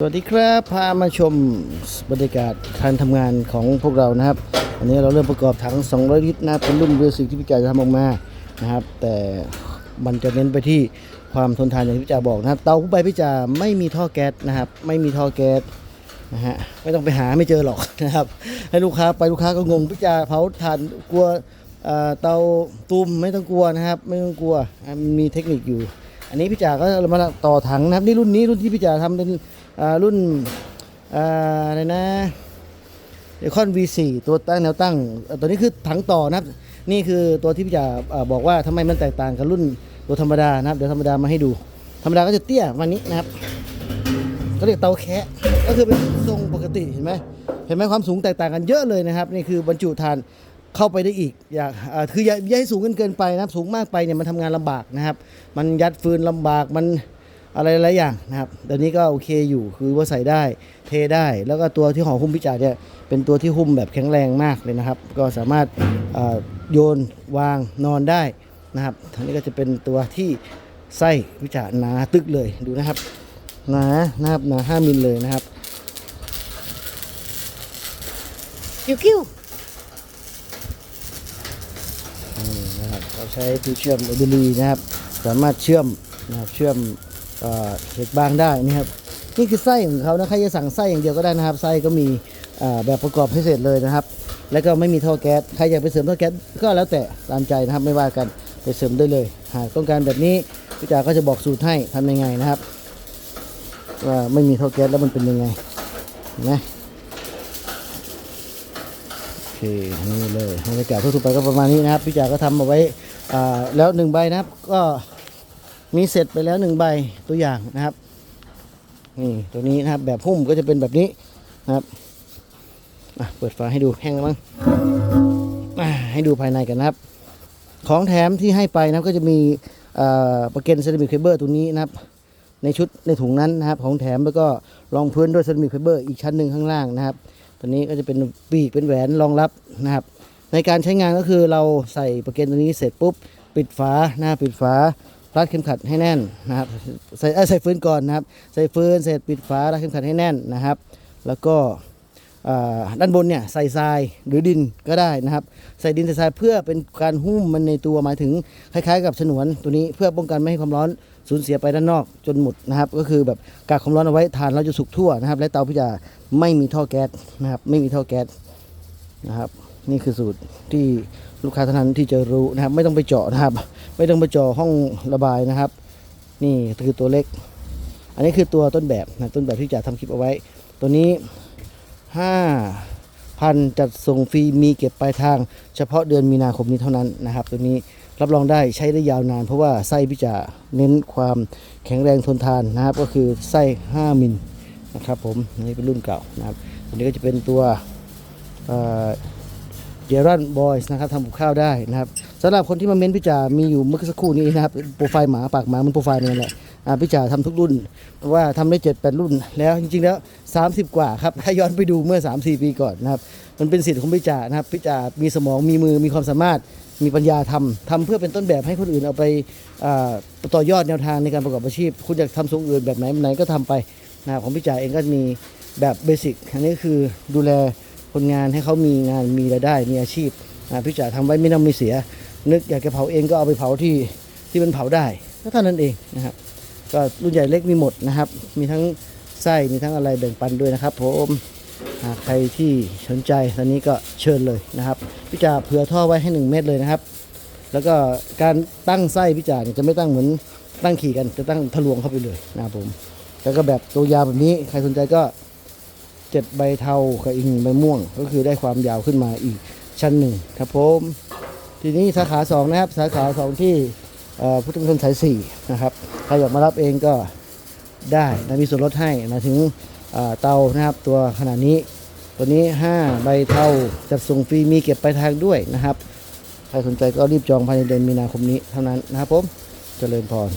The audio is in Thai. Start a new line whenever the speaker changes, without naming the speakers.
สวัสดีครับพามาชมบรรยากาศการทำงานของพวกเรานะครับอันนี้เราเริ่มประกอบถัง 200 ลิตรนะเป็นรุ่นเบสิที่พี่จ่าจะทำออกมานะครับ แต่มันจะเน้นไปที่ความทนทานอย่างที่พี่จ่าบอกนะครับเตาผู้ใบพี่จ่าไม่มีท่อแก๊สนะครับ ไม่มีท่อแก๊สนะฮะไม่ต้องไปหาไม่เจอหรอกนะครับ ให้ลูกค้าไปลูกค้าก็งงพี่จ่าเผาถ่านกลัวเตาตุ่มไม่ต้องกลัวนะครับ ไม่ต้องกลัวมีเทคนิคอยู่ อันนี้พี่จ่าก็มาต่อถังนะครับนี่รุ่นนี้รุ่นที่พี่จ่าทำเป็น รุ่นอ่าอะไรนะเดคอน V4 ตัวตั้งแนวตั้ง ตัวนี้คือถังต่อนะครับ นี่คือตัวที่พี่จ่าอ่าบอกว่าทำไมมันแตกต่างกับรุ่นตัวธรรมดานะครับ เดี๋ยวธรรมดามาให้ดู ธรรมดาก็จะเตี้ยวันนี้นะครับ ก็เรียกเตาแคะก็คือเป็นทรงปกติเห็นไหมเห็นไหมความสูงแตกต่างกันเยอะเลยนะครับ นี่คือบรรจุถ่านเข้าไปได้อีกอยากอ่าคืออย่าให้สูงเกินเกินไปนะครับ สูงมากไปเนี่ยมันทำงานลำบากนะครับ มันยัดฟืนลำบากมัน อะไรหลายๆอย่างนะครับเดี๋ยวนี้ก็โอเคอยู่คือว่าใส่ได้เทได้ แล้วก็ตัวที่ห่อหุ้มพิจารเนี่ยเป็นตัวที่หุ้มแบบแข็งแรงมากเลยนะครับ ก็สามารถอ่าโยนวางนอนได้นะครับทั้งนี้ก็จะเป็นตัวที่ไส้พิจารหนาตึกเลยดูนะครับหนานะครับหนาห้ามิลเลยนะครับคิวคิวนี่นะครับเราใช้ตัวเชื่อมโอเบลีนะครับ สามารถเชื่อมนะครับเชื่อม เอ่อเหล็กบางได้นี่ครับ นี่คือไส้ของเขานะใครจะสั่งไส้อย่างเดียวก็ได้นะครับ ไส้ก็มีแบบประกอบให้เสร็จเลยนะครับ แล้วก็ไม่มีท่อแก๊สใครอยากไปเสริมท่อแก๊สก็แล้วแต่ตามใจนะครับไม่ว่ากันไปเสริมได้เลย หากต้องการแบบนี้พี่จ๋าก็จะบอกสูตรให้ทำยังไงนะครับ ว่าไม่มีท่าแก๊สแล้วมันเป็นยังไงนไหมโอเคนี่เลยบรรยากาศทั่วไปก็ประมาณนี้นะครับพี่จ๋าก็ทำเอาไว้อ่าแล้วหนึ่งใบนะครับก็ มีเสร็จไปแล้วหนึ่งใบตัวอย่างนะครับนี่ตัวนี้นะครับแบบหุ้มก็จะเป็นแบบนี้นะครับเปิดฝาให้ดูแห้งแล้วมั้งให้ดูภายในกันนะครับ ของแถมที่ให้ไปนะครับก็จะมีประเก็นเซรามิกเคเบิลตัวนี้นะครับ ในชุดในถุงนั้นนะครับ ของแถมแล้วก็รองพื้นด้วยเซรามิกไฟเบอร์อีกชั้นหนึ่งข้างล่างนะครับ ตัวนี้ก็จะเป็นปีกเป็นแหวนรองรับนะครับ ในการใช้งานก็คือเราใส่ประเก็นตัวนี้เสร็จปุ๊บ ปิดฝาหน้าปิดฝา รัดเข็มขัดให้แน่นนะครับ ใส่ใส่ฟืนก่อนนะครับ ใส่ฟืนเสร็จปิดฝารัดเข็มขัดให้แน่นนะครับ แล้วก็ด้านบนเนี่ยใส่ทรายหรือดินก็ได้นะครับ ใส่ดินใส่ทรายเพื่อเป็นการหุ้มมันในตัวหมายถึงคล้ายๆ กับฉนวนตัวนี้เพื่อป้องกันไม่ให้ความร้อนสูญเสียไปด้านนอกจนหมดนะครับ ก็คือแบบกักความร้อนเอาไว้ทานเราจะสุกทั่วนะครับ และเตาพิจาไม่มีท่อแก๊สนะครับ ไม่มีท่อแก๊สนะครับ นี่คือสูตรที่ลูกค้าท่านนั้นที่จะรู้นะครับ ไม่ต้องไปเจาะนะครับ ไม่ต้องไปเจาะห้องระบายนะครับ นี่คือตัวเล็ก อันนี้คือตัวต้นแบบนะต้นแบบที่จะทำคลิปเอาไว้ ตัวนี้5พันจัดส่งฟรีมีเก็บปลายทาง เฉพาะเดือนมีนาคมนี้เท่านั้นนะครับ ตัวนี้รับรองได้ใช้ได้ยาวนาน เพราะว่าไส้พิจาเน้นความแข็งแรงทนทานนะครับ ก็คือไส้ 5 มิลนะครับผมนนี่เป็นรุ่นเก่านะครับตัวนี้ก็จะเป็นตัว เจรันบอยส์นะครับทำกับข้าวได้นะครับสำหรับคนที่มาเม้นพิจามีอยู่เมื่อสักครู่นี้นะครับโปรไฟล์หมาปากหมามันโปรไฟล์นี่แหละอ่าพิจาทำทุกรุ่นว่าทำได้เจ็ดแปดรุ่น แล้วจริงๆแล้ว 30 กว่าครับถ้าย้อนไปดูเมื่อ 3-4 ปีก่อนนะครับมันเป็นสิทธิ์ของพิจ่านะครับพิจามีสมองมีมือมีความสามารถมีปัญญาทำทำเพื่อเป็นต้นแบบให้คนอื่นเอาไปต่อยอดแนวทางในการประกอบอาชีพ คุณอยากทำทรงอื่นแบบไหนแบบไหนก็ทำไปนะครับของพิจาเองก็มีแบบเบสิกอันนี้คือดูแล คนงานให้เขามีงานมีรายได้มีอาชีพนะพิจาทำไว้ไม่ต้องมีเสีย นึกอยากจะเผาเองก็เอาไปเผาที่ที่มันเผาได้ก็เท่านั้นเองนะครับ ก็รุ่นใหญ่เล็กมีหมดนะครับ มีทั้งไส้มีทั้งอะไรแบ่งปันด้วยนะครับผมใครที่สนใจตอนนี้ก็เชิญเลยนะครับพี่จ่าเผื่อท่อไว้ให้ 1 เมตรเลยนะครับ แล้วก็การตั้งไส้พี่จ่าจะไม่ตั้งเหมือนตั้งขี่กันจะตั้งทะลวงเข้าไปเลยนะครับผมแล้วก็แบบตัวยาวแบบนี้ใครสนใจก็ เจ็ดใบเทากับอีกหนึ่งใบม่วง ก็คือได้ความยาวขึ้นมาอีกชั้นหนึ่งครับผมทีนี้สาขาสองนะครับ สาขาสองที่พุทธมณฑลสายสี่นะครับใครอยากมารับเองก็ได้นะมีส่วนลดให้นะถึงเตานะครับตัวขนาดนี้ ตัวนี้ 5 ใบเทาจัดส่งฟรีมีเก็บปลายทางด้วยนะครับ ใครสนใจก็รีบจองภายในเดือนมีนาคมนี้เท่านั้นนะครับผมเจริญพร